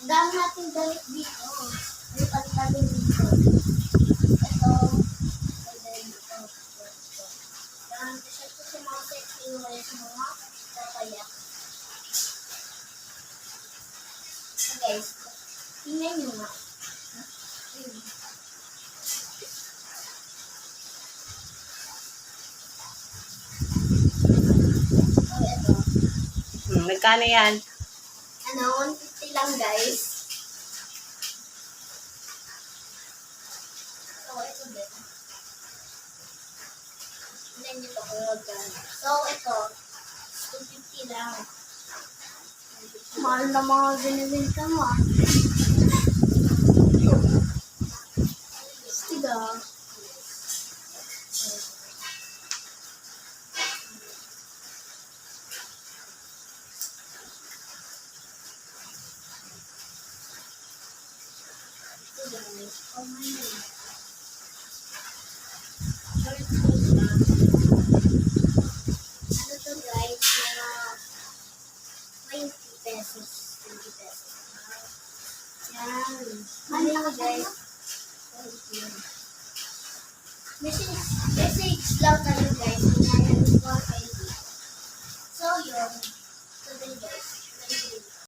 Dami natin damit dito. May palitan dito. Ito. And then ito. Yan. Kasi ito sa mga sexy wala sa mga papaya. So guys, tingnan nyo nga. Hmm, magkano yan? Ano, 150 lang guys. So, ito din. Tignan nyo to kung magkano. So, ito. 250 lang. Mahal na mga binibinta mo ah. Stiga. Stiga. Oh my God. Ano to guys? Mga 20 pesos. 20 pesos. Yan. Ano yun guys? Message, message lang tayo guys. Yan yung 420. So yun. So din guys.